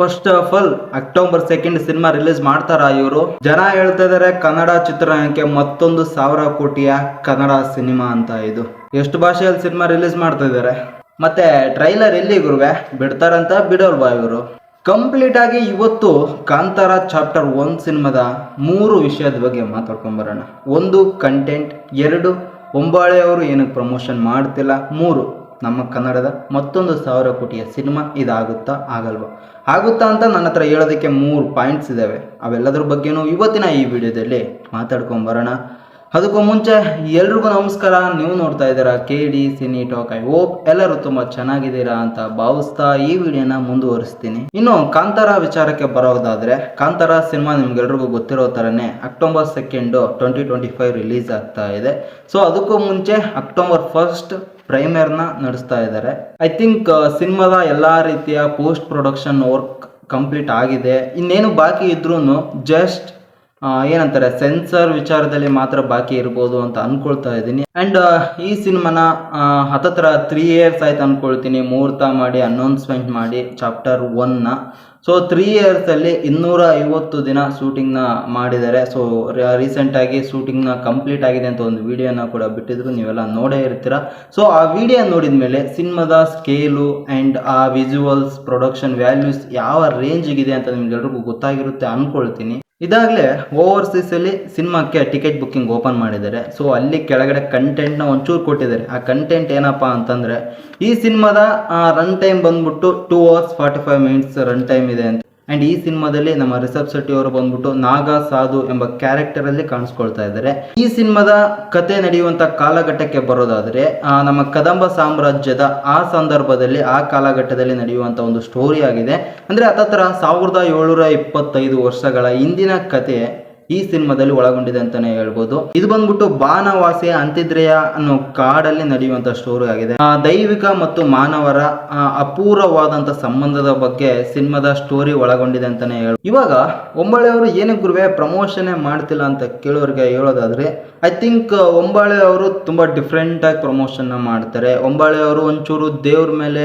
First of all October second cinema release ಮಾಡ್ತಾರ ಇವರು? ಜನ ಹೇಳ್ತಾ ಇದಾರೆ, ಕನ್ನಡ ಚಿತ್ರರಂಗಕ್ಕೆ ಮತ್ತೊಂದು ಸಾವಿರ ಕೋಟಿಯ ಕನ್ನಡ ಸಿನಿಮಾ ಅಂತ ಇದು. ಎಷ್ಟು ಭಾಷೆಯಲ್ಲಿ ಸಿನಿಮಾ ರಿಲೀಸ್ ಮಾಡ್ತಾ ಇದಾರೆ? ಮತ್ತೆ ಟ್ರೈಲರ್ ಎಲ್ಲಿ ಗುರುವೆ? ಬಿಡ್ತಾರಂತ ಬಿಡೋಲ್ವಾ ಇವರು? ಕಂಪ್ಲೀಟ್ ಆಗಿ ಇವತ್ತು ಕಾಂತಾರ ಚಾಪ್ಟರ್ ಒನ್ ಸಿನಿಮಾದ ಮೂರು ವಿಷಯದ ಬಗ್ಗೆ ಮಾತಾಡ್ಕೊಂಡ್ ಬರೋಣ. ಒಂದು ಕಂಟೆಂಟ್ ಎರಡು ಒಂಬಾಳೆ ಅವರು ಏನಕ್ಕೆ ಪ್ರಮೋಷನ್ ಮಾಡ್ತಿಲ್ಲ? ಮೂರು. ನಮ್ಮ ಕನ್ನಡದ ಮತ್ತೊಂದು ಸಾವಿರ ಕೋಟಿಯ ಸಿನಿಮಾ ಇದಾಗುತ್ತಾ ಆಗಲ್ವಾ? ಆಗುತ್ತಾ ಅಂತ ನನ್ನ ಹತ್ರ ಹೇಳೋದಕ್ಕೆ ಮೂರು ಪಾಯಿಂಟ್ಸ್ ಇದ್ದಾವೆ ಅವೆಲ್ಲದರ ಬಗ್ಗೆನೂ ಇವತ್ತಿನ ಈ ವಿಡಿಯೋದಲ್ಲಿ ಮಾತಾಡ್ಕೊಂಡ್ ಬರೋಣ. ಅದಕ್ಕೂ ಮುಂಚೆ ಎಲ್ರಿಗೂ ನಮಸ್ಕಾರ. ನೀವು ನೋಡ್ತಾ ಇದ್ದೀರಾ K D cine talk I hope ಎಲ್ಲರೂ ತುಂಬಾ ಚೆನ್ನಾಗಿದ್ದೀರಾ ಅಂತ ಭಾವಿಸ್ತಾ ಈ ವಿಡಿಯೋನ ಮುಂದುವರಿಸ್ತೀನಿ. ಇನ್ನು ಕಾಂತಾರ ವಿಚಾರಕ್ಕೆ ಬರೋದಾದ್ರೆ, ಕಾಂತಾರ ಸಿನಿಮಾ ನಿಮ್ಗೆಲ್ರಿಗೂ ಗೊತ್ತಿರೋ ಥರನೇ October second twenty twenty five release ಆಗ್ತಾ ಇದೆ. ಸೊ ಅದಕ್ಕೂ ಮುಂಚೆ ಅಕ್ಟೋಬರ್ ಫಸ್ಟ್ ಪ್ರೈಮರ್ನ ನಡೆಸ್ತಾ ಇದ್ದಾರೆ. ಐ ಥಿಂಕ್ ಸಿನಿಮಾದ ಎಲ್ಲ ರೀತಿಯ ಪೋಸ್ಟ್ ಪ್ರೊಡಕ್ಷನ್ ವರ್ಕ್ ಕಂಪ್ಲೀಟ್ ಆಗಿದೆ. ಇನ್ನೇನು ಬಾಕಿ ಇದ್ರೂ ಜಸ್ಟ್ ಏನಂತಾರೆ, ಸೆನ್ಸರ್ ವಿಚಾರದಲ್ಲಿ ಮಾತ್ರ ಬಾಕಿ ಇರ್ಬೋದು ಅಂತ ಅನ್ಕೊಳ್ತಾ ಇದ್ದೀನಿ. ಅಂಡ್ ಈ ಸಿನಿಮಾನ ಹತ್ತತ್ರ ತ್ರೀ ಇಯರ್ಸ್ ಆಯ್ತು ಅಂದ್ಕೊಳ್ತೀನಿ ಮುಹೂರ್ತ ಮಾಡಿ ಅನೌನ್ಸ್ಮೆಂಟ್ ಮಾಡಿ ಚಾಪ್ಟರ್ ಒನ್ನ ಸೊ ತ್ರೀ ಇಯರ್ಸಲ್ಲಿ ಇನ್ನೂರ ಐವತ್ತು ದಿನ ಶೂಟಿಂಗ್ನ ಮಾಡಿದ್ದಾರೆ. ಸೊ ರೀಸೆಂಟಾಗಿ ಶೂಟಿಂಗ್ನ ಕಂಪ್ಲೀಟ್ ಆಗಿದೆ ಅಂತ ಒಂದು ವಿಡಿಯೋನ ಕೂಡ ಬಿಟ್ಟಿದ್ರು. ನೀವೆಲ್ಲ ನೋಡೇ ಇರ್ತೀರ. ಸೊ ಆ ವಿಡಿಯೋ ನೋಡಿದ ಮೇಲೆ ಸಿನಿಮಾದ ಸ್ಕೇಲು ಆ್ಯಂಡ್ ಆ ವಿಜುವಲ್ಸ್ ಪ್ರೊಡಕ್ಷನ್ ವ್ಯಾಲ್ಯೂಸ್ ಯಾವ ರೇಂಜಿಗಿದೆ ಅಂತ ನಿಮ್ಗೆಲ್ರಿಗೂ ಗೊತ್ತಾಗಿರುತ್ತೆ ಅನ್ಕೊಳ್ತೀನಿ. ಇದಾಗಲೇ ಓವರ್ಸೀಸ್ ಅಲ್ಲಿ ಸಿನಿಮಾಕ್ಕೆ ಟಿಕೆಟ್ ಬುಕ್ಕಿಂಗ್ ಓಪನ್ ಮಾಡಿದ್ದಾರೆ. ಸೊ, ಅಲ್ಲಿ ಕೆಳಗಡೆ ಕಂಟೆಂಟ್ನ ಒಂಚೂರು ಕೊಟ್ಟಿದ್ದಾರೆ. ಆ ಕಂಟೆಂಟ್ ಏನಪ್ಪ ಅಂತಂದ್ರೆ ಈ ಸಿನಿಮಾದ ರನ್ ಟೈಮ್ ಬಂದ್ಬಿಟ್ಟು two hours forty five minutes run time ಇದೆ ಅಂತ. ಅಂಡ್ ಈ ಸಿನಿಮಾದಲ್ಲಿ ನಮ್ಮ ರಿಷಬ್ ಶೆಟ್ಟಿ ಅವರು ಬಂದ್ಬಿಟ್ಟು ನಾಗ ಸಾಧು ಎಂಬ ಕ್ಯಾರೆಕ್ಟರ್ ಅಲ್ಲಿ ಕಾಣಿಸ್ಕೊಳ್ತಾ ಇದ್ದಾರೆ. ಈ ಸಿನಿಮಾದ ಕತೆ ನಡೆಯುವಂತ ಕಾಲಘಟ್ಟಕ್ಕೆ ಬರೋದಾದ್ರೆ ನಮ್ಮ ಕದಂಬ ಸಾಮ್ರಾಜ್ಯದ ಆ ಸಂದರ್ಭದಲ್ಲಿ, ಆ ಕಾಲಘಟ್ಟದಲ್ಲಿ ನಡೆಯುವಂತ ಒಂದು ಸ್ಟೋರಿ ಆಗಿದೆ. ಅಂದ್ರೆ ಹತ್ತತ್ರ ಸಾವಿರದ ಏಳ್ನೂರ ಇಪ್ಪತ್ತೈದು ವರ್ಷಗಳ ಹಿಂದಿನ ಕತೆ ಈ ಸಿನಿಮಾದಲ್ಲಿ ಒಳಗೊಂಡಿದೆ ಅಂತಾನೆ ಹೇಳ್ಬೋದು. ಇದು ಬಂದ್ಬಿಟ್ಟು ಬಾನವಾಸಿ ಅಂತಿದ್ರೆಯ ಅನ್ನೋ ಕಾಡಲ್ಲಿ ನಡೆಯುವಂತ ಸ್ಟೋರಿ ಆಗಿದೆ. ದೈವಿಕ ಮತ್ತು ಮಾನವರ ಅಪೂರ್ವವಾದಂತ ಸಂಬಂಧದ ಬಗ್ಗೆ ಸಿನಿಮಾದ ಸ್ಟೋರಿ ಒಳಗೊಂಡಿದೆ ಅಂತಾನೆ ಹೇಳ ಇವಾಗ ಒಂಬಳೆ ಅವರು ಏನಕ್ಕೆ ಗುರುವೆ ಪ್ರಮೋಷನ್ ಮಾಡ್ತಿಲ್ಲ ಅಂತ ಕೇಳೋರಿಗೆ ಹೇಳೋದಾದ್ರೆ ಐ ಥಿಂಕ್ ಒಂಬಾಳೆ ಅವರು ತುಂಬಾ ಡಿಫ್ರೆಂಟ್ ಆಗಿ ಪ್ರಮೋಷನ್ ಮಾಡ್ತಾರೆ. ಒಂಬಾಳೆ ಅವರು ಒಂಚೂರು ದೇವ್ರ ಮೇಲೆ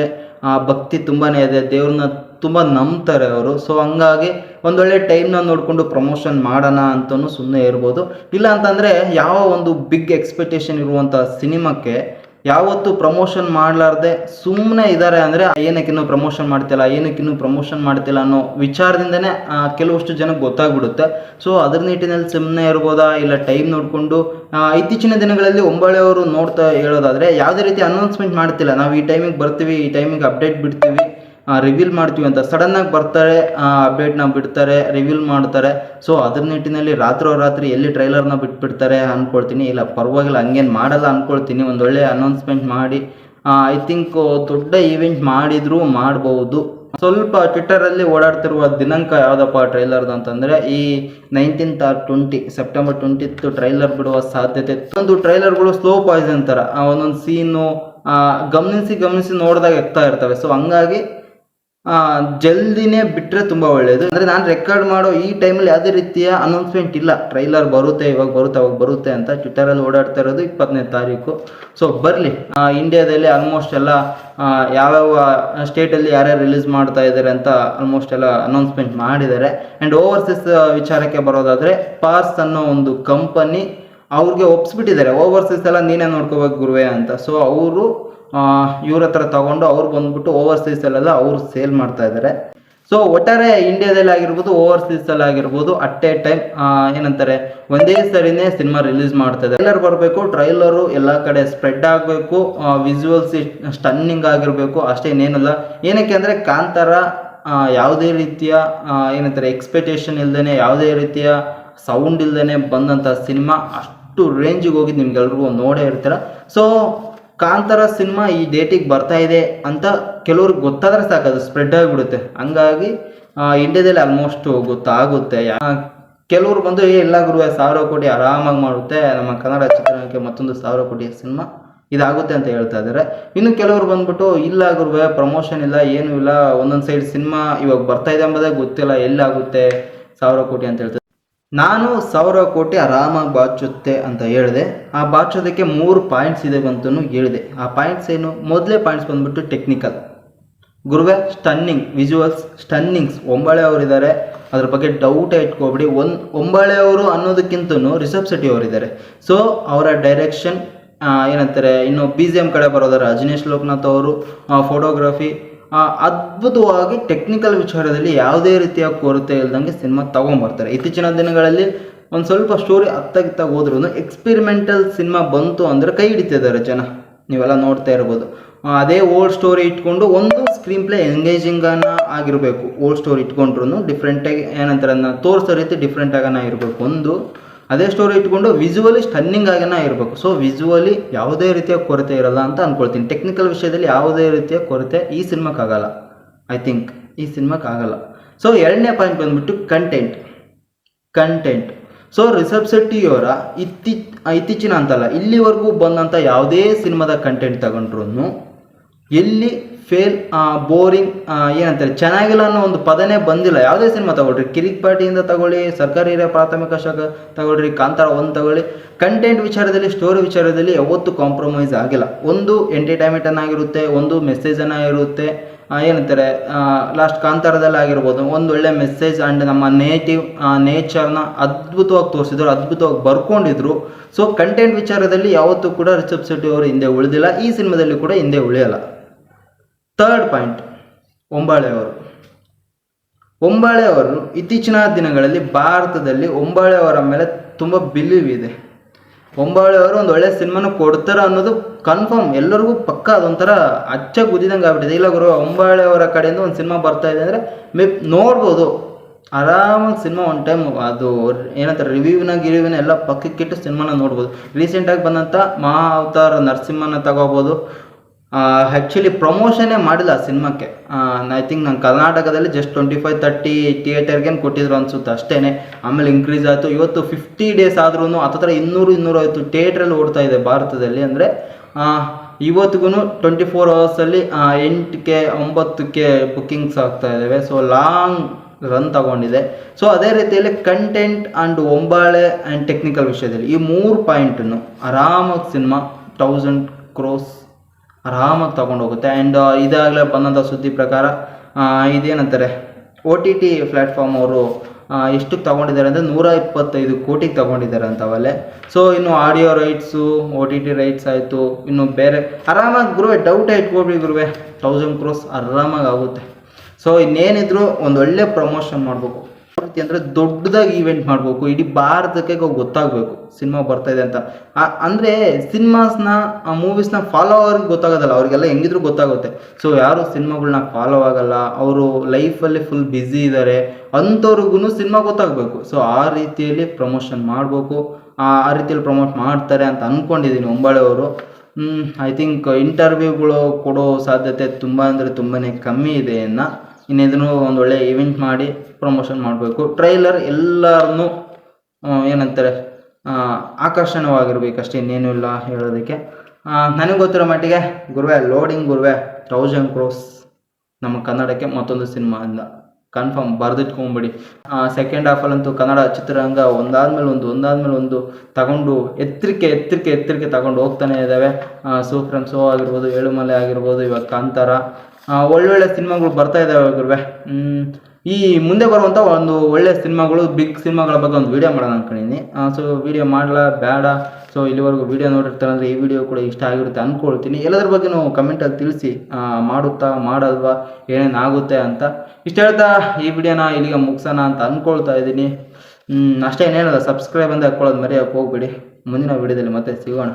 ಭಕ್ತಿ ತುಂಬಾನೇ ಇದೆ. ದೇವ್ರನ್ನ ತುಂಬ ನಂಬ್ತಾರೆ ಅವರು. ಸೊ ಹಂಗಾಗಿ ಒಂದೊಳ್ಳೆ ಟೈಮ್ನ ನೋಡಿಕೊಂಡು ಪ್ರಮೋಷನ್ ಮಾಡೋಣ ಅಂತಲೂ ಸುಮ್ಮನೆ ಇರ್ಬೋದು. ಇಲ್ಲ ಅಂತಂದರೆ ಯಾವ ಒಂದು ಬಿಗ್ ಎಕ್ಸ್ಪೆಕ್ಟೇಷನ್ ಇರುವಂಥ ಸಿನಿಮಾಕ್ಕೆ ಯಾವತ್ತು ಪ್ರಮೋಷನ್ ಮಾಡಲಾರ್ದೆ ಸುಮ್ಮನೆ ಇದ್ದಾರೆ ಅಂದರೆ ಏನಕ್ಕಿನ್ನೂ ಪ್ರಮೋಷನ್ ಮಾಡ್ತಿಲ್ಲ ಏನಕ್ಕಿನ್ನೂ ಪ್ರಮೋಷನ್ ಮಾಡ್ತಿಲ್ಲ ಅನ್ನೋ ವಿಚಾರದಿಂದನೇ ಕೆಲವಷ್ಟು ಜನಕ್ಕೆ ಗೊತ್ತಾಗ್ಬಿಡುತ್ತೆ. ಸೊ ಅದ್ರ ನಿಟ್ಟಿನಲ್ಲಿ ಸುಮ್ಮನೆ ಇರ್ಬೋದಾ? ಇಲ್ಲ ಟೈಮ್ ನೋಡಿಕೊಂಡು ಇತ್ತೀಚಿನ ದಿನಗಳಲ್ಲಿ ಒಂಬಳೆ ಅವರು ನೋಡ್ತಾ ಹೇಳೋದಾದರೆ ಯಾವುದೇ ರೀತಿ ಅನೌನ್ಸ್ಮೆಂಟ್ ಮಾಡ್ತಿಲ್ಲ. ನಾವು ಈ ಟೈಮಿಗೆ ಬರ್ತೀವಿ, ಈ ಟೈಮಿಗೆ ಅಪ್ಡೇಟ್ ಬಿಡ್ತೀವಿ ರಿವೀಲ್ ಮಾಡ್ತೀವಿ ಅಂತ. ಸಡನ್ನಾಗಿ ಬರ್ತಾರೆ ಅಪ್ಡೇಟ್ನ ಬಿಡ್ತಾರೆ ರಿವೀಲ್ ಮಾಡ್ತಾರೆ. ಸೊ ಅದ್ರ ನಿಟ್ಟಿನಲ್ಲಿ ರಾತ್ರೋರಾತ್ರಿ ಎಲ್ಲಿ ಟ್ರೈಲರ್ನ ಬಿಟ್ಬಿಡ್ತಾರೆ ಅಂದ್ಕೊಳ್ತೀನಿ ಇಲ್ಲ, ಪರವಾಗಿಲ್ಲ, ಹಂಗೇನು ಮಾಡಲ್ಲ ಅಂದ್ಕೊಳ್ತೀನಿ ಒಂದೊಳ್ಳೆ ಅನೌನ್ಸ್ಮೆಂಟ್ ಮಾಡಿ ಐ ಥಿಂಕ್ ದೊಡ್ಡ ಈವೆಂಟ್ ಮಾಡಿದರೂ ಮಾಡ್ಬೋದು. ಸ್ವಲ್ಪ ಟ್ವಿಟ್ಟರಲ್ಲಿ ಓಡಾಡ್ತಿರುವ ದಿನಾಂಕ ಯಾವುದಪ್ಪ ಟ್ರೈಲರ್ದು ಅಂತಂದರೆ, ಈ nineteenth or twenty September twentieth trailer ಬಿಡುವ ಸಾಧ್ಯತೆ ಒಂದು ಟ್ರೈಲರ್ಗಳು ಸ್ಲೋ ಪಾಯ್ಸನ್ ಥರ ಒಂದೊಂದು ಸೀನು ಗಮನಿಸಿ ಗಮನಿಸಿ ನೋಡಿದಾಗ ಎಕ್ತಾ ಇರ್ತವೆ. ಸೊ ಹಂಗಾಗಿ ಜಲ್ದಿನೇ ಬಿಟ್ಟರೆ ತುಂಬ ಒಳ್ಳೆಯದು ಅಂದರೆ ನಾನು ರೆಕಾರ್ಡ್ ಮಾಡೋ ಈ ಟೈಮಲ್ಲಿ ಯಾವುದೇ ರೀತಿಯ ಅನೌನ್ಸ್ಮೆಂಟ್ ಇಲ್ಲ. ಟ್ರೈಲರ್ ಬರುತ್ತೆ, ಇವಾಗ ಬರುತ್ತೆ ಅವಾಗ ಬರುತ್ತೆ ಅಂತ ಟ್ವಿಟರಲ್ಲಿ ಓಡಾಡ್ತಾ ಇರೋದು ಇಪ್ಪತ್ತನೇ ತಾರೀಕು. ಸೊ ಬರಲಿ. ಇಂಡಿಯಾದಲ್ಲಿ ಆಲ್ಮೋಸ್ಟ್ ಎಲ್ಲ ಯಾವ್ಯಾವ ಸ್ಟೇಟಲ್ಲಿ ಯಾರ್ಯಾರು ರಿಲೀಸ್ ಮಾಡ್ತಾ ಇದ್ದಾರೆ ಅಂತ ಆಲ್ಮೋಸ್ಟ್ ಎಲ್ಲ ಅನೌನ್ಸ್ಮೆಂಟ್ ಮಾಡಿದ್ದಾರೆ. ಆ್ಯಂಡ್ ಓವರ್ಸೀಸ್ ವಿಚಾರಕ್ಕೆ ಬರೋದಾದರೆ ಪಾರ್ಸ್ ಅನ್ನೋ ಒಂದು ಕಂಪನಿ ಅವ್ರಿಗೆ ಒಪ್ಸ್ಬಿಟ್ಟಿದ್ದಾರೆ ಓವರ್ಸೀಸ್ ಎಲ್ಲ ನೀನೇ ನೋಡ್ಕೋಬೇಕು ಗುರುವೆ ಅಂತ. ಸೊ ಅವರು ಇವ್ರ ಹತ್ರ ತಗೊಂಡು ಅವ್ರು ಬಂದ್ಬಿಟ್ಟು ಓವರ್ಸೀಸಲ್ಲೆಲ್ಲ ಅವ್ರು ಸೇಲ್ ಮಾಡ್ತಾ ಇದ್ದಾರೆ. ಸೊ ಒಟ್ಟಾರೆ ಇಂಡಿಯಾದಲ್ಲಿ ಆಗಿರ್ಬೋದು ಓವರ್ಸೀಸಲ್ಲಿ ಆಗಿರ್ಬೋದು ಅಟ್ ಎ ಟೈಮ್ ಏನಂತಾರೆ, ಒಂದೇ ಸರಿನೇ ಸಿನಿಮಾ ರಿಲೀಸ್ ಮಾಡ್ತಾ ಇದ್ದಾರೆ. ಟ್ರೈಲರ್ ಬರಬೇಕು ಟ್ರೈಲರು ಎಲ್ಲ ಕಡೆ ಸ್ಪ್ರೆಡ್ ಆಗಬೇಕು ವಿಜುವಲ್ಸ್ ಸ್ಟನ್ನಿಂಗ್ ಆಗಿರಬೇಕು, ಅಷ್ಟೇ ಏನಕ್ಕೆ ಅಂದರೆ, ಕಾಂತಾರ ಯಾವುದೇ ರೀತಿಯ ಏನಂತಾರೆ ಎಕ್ಸ್ಪೆಕ್ಟೇಷನ್ ಇಲ್ದೇ ಯಾವುದೇ ರೀತಿಯ ಸೌಂಡ್ ಇಲ್ದೇ ಬಂದಂಥ ಸಿನಿಮಾ ರೇಂಜಿಗೆ ಹೋಗಿ ನಿಮ್ಗೆಲ್ರಿಗೂ ನೋಡೇ ಇರ್ತೀರ. ಸೊ ಕಾಂತಾರ ಸಿನಿಮಾ ಈ ಡೇಟಿಗೆ ಬರ್ತಾ ಇದೆ ಅಂತ ಕೆಲವ್ರಿಗೆ ಗೊತ್ತಾದ್ರೆ ಸಾಕು, ಅದು ಸ್ಪ್ರೆಡ್ ಆಗಿಬಿಡುತ್ತೆ. ಹಂಗಾಗಿ ಇಂಡಿಯಾದಲ್ಲಿ ಆಲ್ಮೋಸ್ಟ್ ಗೊತ್ತಾಗುತ್ತೆ. ಕೆಲವ್ರು ಬಂದು ಎಲ್ಲ ಗುರುವೆ ಸಾವಿರ ಕೋಟಿ ಆರಾಮಾಗಿ ಮಾಡುತ್ತೆ. ನಮ್ಮ ಕನ್ನಡ ಚಿತ್ರರಂಗಕ್ಕೆ ಮತ್ತೊಂದು ಸಾವಿರ ಕೋಟಿ ಸಿನಿಮಾ ಇದಾಗುತ್ತೆ ಅಂತ ಹೇಳ್ತಾ ಇದ್ದಾರೆ ಇನ್ನು ಕೆಲವರು ಬಂದ್ಬಿಟ್ಟು, ಇಲ್ಲ ಗುರುವೆ ಪ್ರಮೋಷನ್ ಇಲ್ಲ, ಏನೂ ಇಲ್ಲ. ಒಂದೊಂದು ಸೈಡ್ ಸಿನಿಮಾ ಇವಾಗ ಬರ್ತಾ ಇದೆ ಎಂಬುದೇ ಗೊತ್ತಿಲ್ಲ. ಎಲ್ಲಾಗುತ್ತೆ ಸಾವಿರ ಕೋಟಿ ಅಂತ ಹೇಳ್ತಾರೆ ನಾನು ಸಾವಿರ ಕೋಟಿ ಆರಾಮಾಗಿ ಬಾಚುತ್ತೆ ಅಂತ ಹೇಳಿದೆ. ಆ ಬಾಚೋದಕ್ಕೆ ಮೂರು ಪಾಯಿಂಟ್ಸ್ ಇದೆ ಬಂತೂ ಹೇಳಿದೆ. ಆ ಪಾಯಿಂಟ್ಸ್ ಏನು? ಮೊದಲೇ ಪಾಯಿಂಟ್ಸ್ ಬಂದ್ಬಿಟ್ಟು ಟೆಕ್ನಿಕಲ್ ಗುರುವೆ ಸ್ಟನ್ನಿಂಗ್ ವಿಜುವಲ್ಸ್ ಸ್ಟನ್ನಿಂಗ್ಸ್ ಒಂಬಾಳೆ ಅವರಿದ್ದಾರೆ ಅದ್ರ ಬಗ್ಗೆ ಡೌಟೇ ಇಟ್ಕೋಬಿಡಿ. ಒನ್, ಒಂಬಾಳೆ ಅವರು ಅನ್ನೋದಕ್ಕಿಂತ ರಿಷಬ್ ಶೆಟ್ಟಿ ಅವರಿದ್ದಾರೆ ಸೊ ಅವರ ಡೈರೆಕ್ಷನ್ ಏನಂತಾರೆ, ಇನ್ನು ಬಿ ಜಿ ಎಂ ಕಡೆ ಬರೋದಾರೆ ರಜನೀಶ್ ಲೋಕನಾಥ್ ಅವರು ಫೋಟೋಗ್ರಫಿ ಅದ್ಭುತವಾಗಿ ಟೆಕ್ನಿಕಲ್ ವಿಚಾರದಲ್ಲಿ ಯಾವುದೇ ರೀತಿಯ ಕೊರತೆ ಇಲ್ದಂಗೆ ಸಿನಿಮಾ ತಗೊಂಬರ್ತಾರೆ. ಇತ್ತೀಚಿನ ದಿನಗಳಲ್ಲಿ ಒಂದು ಸ್ವಲ್ಪ ಸ್ಟೋರಿ ಅತ್ತಗಿತ್ತ ಹೋದ್ರೂ ಎಕ್ಸ್ಪೆರಿಮೆಂಟಲ್ ಸಿನಿಮಾ ಬಂತು ಅಂದರೆ ಕೈ ಹಿಡಿತಿದ್ದಾರೆ ಜನ. ನೀವೆಲ್ಲ ನೋಡ್ತಾ ಇರ್ಬೋದು. ಅದೇ ಓಲ್ಡ್ ಸ್ಟೋರಿ ಇಟ್ಕೊಂಡು ಒಂದು ಸ್ಕ್ರೀನ್ ಪ್ಲೇ ಎಂಗೇಜಿಂಗನ್ನು ಆಗಿರಬೇಕು. ಓಲ್ಡ್ ಸ್ಟೋರಿ ಇಟ್ಕೊಂಡ್ರು ಡಿಫ್ರೆಂಟಾಗಿ ಏನಂತಾರೆ ತೋರಿಸೋ ರೀತಿ ಡಿಫ್ರೆಂಟಾಗನ ಇರಬೇಕು. ಒಂದು ಅದೇ ಸ್ಟೋರಿ ಇಟ್ಕೊಂಡು ವಿಜುವಲಿ ಸ್ಟನ್ನಿಂಗ್ ಆಗಿನ ಇರಬೇಕು. ಸೊ ವಿಜುವಲಿ ಯಾವುದೇ ರೀತಿಯ ಕೊರತೆ ಇರಲ್ಲ ಅಂತ ಅನ್ಕೊಳ್ತೀನಿ. ಟೆಕ್ನಿಕಲ್ ವಿಷಯದಲ್ಲಿ ಯಾವುದೇ ರೀತಿಯ ಕೊರತೆ ಈ ಸಿನಿಮಾಕ್ಕಾಗಲ್ಲ ಐ ಥಿಂಕ್ ಈ ಸಿನಿಮಾಕ್ಕಾಗಲ್ಲ ಸೊ ಎರಡನೇ ಪಾಯಿಂಟ್ ಬಂದ್ಬಿಟ್ಟು ಕಂಟೆಂಟ್ ಕಂಟೆಂಟ್ ಸೊ ರಿಷಬ್ ಶೆಟ್ಟಿಯವರ ಇತ್ತಿ, ಇತ್ತೀಚಿನ ಅಂತಲ್ಲ, ಇಲ್ಲಿವರೆಗೂ ಬಂದಂಥ ಯಾವುದೇ ಸಿನಿಮಾದ ಕಂಟೆಂಟ್ ತಗೊಂಡ್ರು ಎಲ್ಲಿ ಫೇಲ್ ಬೋರಿಂಗ್ ಏನಂತಾರೆ, ಚೆನ್ನಾಗಿಲ್ಲ ಅನ್ನೋ ಒಂದು ಪದನೇ ಬಂದಿಲ್ಲ. ಯಾವುದೇ ಸಿನಿಮಾ ತಗೊಳ್ರಿ. ಕಿರಿಕ್ ಪಾರ್ಟಿಯಿಂದ ತಗೊಳ್ಳಿ, ಸರ್ಕಾರಿ ಹಿರಿಯ ಪ್ರಾಥಮಿಕ ಶಾಖ ತಗೊಳ್ರಿ ಕಾಂತಾರ ಒಂದು ತಗೊಳ್ಳಿ ಕಂಟೆಂಟ್ ವಿಚಾರದಲ್ಲಿ ಸ್ಟೋರಿ ವಿಚಾರದಲ್ಲಿ ಯಾವತ್ತೂ ಕಾಂಪ್ರಮೈಸ್ ಆಗಿಲ್ಲ. ಒಂದು ಎಂಟರ್ಟೈನ್ಮೆಂಟ್ ಆಗಿರುತ್ತೆ, ಒಂದು ಮೆಸೇಜ್ ಅನ್ನಾಗಿರುತ್ತೆ ಇರುತ್ತೆ. ಏನಂತಾರೆ ಲಾಸ್ಟ್ ಕಾಂತಾರದಲ್ಲಿ ಆಗಿರ್ಬೋದು, ಒಂದು ಒಳ್ಳೆ ಮೆಸೇಜ್ ಆ್ಯಂಡ್ ನಮ್ಮ ನೇಟಿವ್ ನೇಚರ್ನ ಅದ್ಭುತವಾಗಿ ತೋರಿಸಿದ್ರು, ಅದ್ಭುತವಾಗಿ ಬರ್ಕೊಂಡಿದ್ರು. ಸೊ ಕಂಟೆಂಟ್ ವಿಚಾರದಲ್ಲಿ ಯಾವತ್ತೂ ಕೂಡ ರಿಷಬ್ ಶೆಟ್ಟಿ ಅವರು ಹಿಂದೆ ಉಳಿದಿಲ್ಲ. ಈ ಸಿನಿಮಾದಲ್ಲಿ ಕೂಡ ಹಿಂದೆ ಉಳಿಯಲ್ಲ. ಥರ್ಡ್ ಪಾಯಿಂಟ್ ಒಂಬಾಳೆ ಅವರು ಒಂಬಾಳೆ ಅವರು ಇತ್ತೀಚಿನ ದಿನಗಳಲ್ಲಿ ಭಾರತದಲ್ಲಿ ಒಂಬಾಳೆ ಅವರ ಮೇಲೆ ತುಂಬ ಬಿಲೀವ್ ಇದೆ. ಒಂಬಾಳೆ ಅವರು ಒಂದು ಒಳ್ಳೆ ಸಿನಿಮಾನ ಕೊಡ್ತಾರ ಅನ್ನೋದು ಕನ್ಫರ್ಮ್ ಎಲ್ಲರಿಗೂ ಪಕ್ಕ ಅದೊಂಥರ ಅಚ್ಚ ಗುದ್ದಿದಂಗೆ ಆಗ್ಬಿಟ್ಟಿದೆ. ಇಲ್ಲ ಗುರು ಒಂಬಾಳೆ ಅವರ ಕಡೆಯಿಂದ ಒಂದು ಸಿನಿಮಾ ಬರ್ತಾ ಇದೆ ಅಂದರೆ ಮೇ ನೋಡ್ಬೋದು. ಆರಾಮಾಗಿ ಸಿನಿಮಾ ಒನ್ ಟೈಮ್ ಅದು ಏನಂತಾರೆ ರಿವ್ಯೂವಿನ ಗಿರಿವಿನ ಎಲ್ಲ ಪಕ್ಕಕ್ಕಿಟ್ಟು ಸಿನಿಮಾನ ನೋಡ್ಬೋದು. ರೀಸೆಂಟಾಗಿ ಬಂದಂಥ ಮಹಾ ಅವತಾರ ನರಸಿಂಹನ ತಗೋಬೋದು. ಆ್ಯಕ್ಚುಲಿ ಪ್ರಮೋಷನೇ ಮಾಡಿಲ್ಲ ಸಿನಿಮಾಕ್ಕೆ. ಐ ಥಿಂಕ್ ನಾನು ಕರ್ನಾಟಕದಲ್ಲಿ ಜಸ್ಟ್ ಟ್ವೆಂಟಿ ಫೈವ್ ತರ್ಟಿ ಥಿಯೇಟರ್ಗೇನು ಕೊಟ್ಟಿದ್ರು ಅನ್ಸುತ್ತೆ ಅಷ್ಟೇ ಆಮೇಲೆ ಇನ್ಕ್ರೀಸ್ ಆಯಿತು. ಇವತ್ತು ಫಿಫ್ಟಿ ಡೇಸ್ ಆದ್ರೂ ಹತ್ತತ್ರ ಇನ್ನೂರು ಇನ್ನೂರೈವತ್ತು ಥಿಯೇಟ್ರಲ್ಲಿ ಓಡ್ತಾ ಇದೆ ಭಾರತದಲ್ಲಿ ಅಂದರೆ ಇವತ್ತಿಗೂ ಟ್ವೆಂಟಿ ಫೋರ್ ಅವರ್ಸಲ್ಲಿ ಎಂಟಕ್ಕೆ, ಒಂಬತ್ತಕ್ಕೆ ಬುಕ್ಕಿಂಗ್ಸ್ ಆಗ್ತಾ ಇದ್ದಾವೆ ಸೊ ಲಾಂಗ್ ರನ್ ತಗೊಂಡಿದೆ. ಸೊ ಅದೇ ರೀತಿಯಲ್ಲಿ content and Hombale and technical ವಿಷಯದಲ್ಲಿ ಈ ಮೂರು ಪಾಯಿಂಟನ್ನು ಆರಾಮಾಗಿ ಸಿನಿಮಾ ಥೌಸಂಡ್ ಕ್ರೋಸ್ ಆರಾಮಾಗಿ ತಗೊಂಡು ಹೋಗುತ್ತೆ. ಆ್ಯಂಡ್ ಇದಾಗಲೇ ಬಂದಂಥ ಸುದ್ದಿ ಪ್ರಕಾರ ಇದೇನಂತಾರೆ ಒ ಟಿ ಟಿ ಪ್ಲ್ಯಾಟ್ಫಾರ್ಮ್ ಅವರು ಎಷ್ಟಕ್ಕೆ ತಗೊಂಡಿದ್ದಾರೆ ಅಂದರೆ ನೂರ ಇಪ್ಪತ್ತೈದು ಕೋಟಿಗೆ ತಗೊಂಡಿದ್ದಾರೆ ಅಂತವಲ್ಲೇ ಸೊ ಇನ್ನು audio rights O T T rights ಆಯಿತು. ಇನ್ನು ಬೇರೆ, ಆರಾಮಾಗಿ ಗುರುವೆ ಡೌಟೇ ಇಟ್ಕೊಬಿಡಿ ಗುರುವೆ. ತೌಸಂಡ್ ಕ್ರೋಸ್ ಆರಾಮಾಗಿ ಆಗುತ್ತೆ. ಸೊ ಇನ್ನೇನಿದ್ರು ಒಂದು ಒಳ್ಳೆ ಪ್ರಮೋಷನ್ ಮಾಡಬೇಕು. ಅಂದರೆ ದೊಡ್ಡದಾಗಿ ಈವೆಂಟ್ ಮಾಡಬೇಕು, ಇಡೀ ಭಾರತಕ್ಕೆ ಗೊತ್ತಾಗಬೇಕು ಸಿನಿಮಾ ಬರ್ತಾ ಇದೆ ಅಂತ. ಅಂದರೆ ಸಿನಿಮಾಸ್ನ ಆ ಮೂವೀಸ್ನ ಫಾಲೋ ಅವ್ರಿಗೆ ಗೊತ್ತಾಗೋದಲ್ಲ, ಅವರಿಗೆಲ್ಲ ಹೆಂಗಿದ್ರು ಗೊತ್ತಾಗುತ್ತೆ. ಸೊ ಯಾರು ಸಿನಿಮಾಗಳನ್ನ ಫಾಲೋ ಆಗಲ್ಲ, ಅವರು ಲೈಫಲ್ಲಿ ಫುಲ್ ಬ್ಯುಸಿ ಇದ್ದಾರೆ ಅಂಥವ್ರಿಗೂ ಸಿನಿಮಾ ಗೊತ್ತಾಗಬೇಕು. ಸೊ ಆ ರೀತಿಯಲ್ಲಿ ಪ್ರಮೋಷನ್ ಮಾಡಬೇಕು, ಆ ರೀತಿಯಲ್ಲಿ ಪ್ರಮೋಟ್ ಮಾಡ್ತಾರೆ ಅಂತ ಅಂದ್ಕೊಂಡಿದ್ದೀನಿ ಒಂಬಾಳೆ ಅವರು. ಐ ಥಿಂಕ್ ಇಂಟರ್ವ್ಯೂಗಳು ಕೊಡೋ ಸಾಧ್ಯತೆ ತುಂಬ ಅಂದರೆ ತುಂಬಾ ಕಮ್ಮಿ ಇದೆ ಇನ್ನು ಇನ್ನು ಒಂದು ಒಳ್ಳೆ ಇವೆಂಟ್ ಮಾಡಿ ಪ್ರಮೋಷನ್ ಮಾಡಬೇಕು. ಟ್ರೈಲರ್ ಎಲ್ಲರನ್ನೂ ಏನಂತಾರೆ ಆಕರ್ಷಣವಾಗಿರ್ಬೇಕು ಅಷ್ಟೇ ಇನ್ನೇನು ಇಲ್ಲ ಹೇಳೋದಕ್ಕೆ. ನನಗೆ ಗೊತ್ತಿರೋ ಮಟ್ಟಿಗೆ, ಗುರುವೆ ಲೋಡಿಂಗ್ ಗುರುವೆ ತೌಸಂಡ್ ಕ್ರೋಸ್ ನಮ್ಮ ಕನ್ನಡಕ್ಕೆ ಮತ್ತೊಂದು ಸಿನಿಮಾ ಇಂದ ಕನ್ಫರ್ಮ್ ಬರೆದಿಟ್ಕೊಂಬಿಡಿ ಸೆಕೆಂಡ್ ಹಾಫಲ್ಲಂತೂ ಕನ್ನಡ ಚಿತ್ರರಂಗ ಒಂದಾದ್ಮೇಲೆ ಒಂದು ಒಂದಾದ್ಮೇಲೆ ಒಂದು ತಗೊಂಡು ಎತ್ತರಕ್ಕೆ ಎತ್ತರಕ್ಕೆ ಎತ್ತರಕ್ಕೆ ತಗೊಂಡು ಹೋಗ್ತಾನೆ ಇದ್ದಾವೆ ಸೂಪ್ರಂ ಸೋ ಆಗಿರ್ಬೋದು, ಏಳುಮಲೆ ಆಗಿರ್ಬೋದು, ಇವಾಗ ಕಾಂತಾರ ಒಳ್ಳೊಳ್ಳೆ ಸಿನಿಮಾಗಳು ಬರ್ತಾ ಇದ್ದಾವೆ ಗುರುವೆ. ಈ ಮುಂದೆ ಬರುವಂಥ ಒಂದು ಒಳ್ಳೆ ಸಿನಿಮಾಗಳು ಬಿಗ್ ಸಿನಿಮಾಗಳ ಬಗ್ಗೆ ಒಂದು ವಿಡಿಯೋ ಮಾಡೋಣ ಅನ್ಕೊಂಡಿನಿ ಸೊ ವಿಡಿಯೋ ಮಾಡಲ? ಬೇಡ ಸೊ ಇಲ್ಲಿವರೆಗೂ ವಿಡಿಯೋ ಅಂದರೆ ಈ ವಿಡಿಯೋ ಕೂಡ ಇಷ್ಟ ಆಗಿರುತ್ತೆ ಅಂದ್ಕೊಳ್ತೀನಿ ಎಲ್ಲದ್ರ ಬಗ್ಗೆ ನಾವು ಕಮೆಂಟಲ್ಲಿ ತಿಳಿಸಿ ಮಾಡುತ್ತಾ, ಮಾಡಲ್ವಾ, ಏನೇನು ಆಗುತ್ತೆ ಅಂತ. ಇಷ್ಟ ಹೇಳ್ತಾ ಈ ವಿಡಿಯೋನ ಇಲ್ಲಿಗೆ ಮುಗಿಸೋಣ ಅಂತ ಅಂದ್ಕೊಳ್ತಾ ಇದ್ದೀನಿ. ಅಷ್ಟೇ ಏನೇನಲ್ಲ ಸಬ್ಸ್ಕ್ರೈಬ್ ಅಂತ ಹಾಕ್ಕೊಳ್ಳೋದು ಮರೆಯೋಕೆ ಹೋಗ್ಬೇಡಿ. ಮುಂದಿನ ವಿಡಿಯೋದಲ್ಲಿ ಮತ್ತೆ ಸಿಗೋಣ.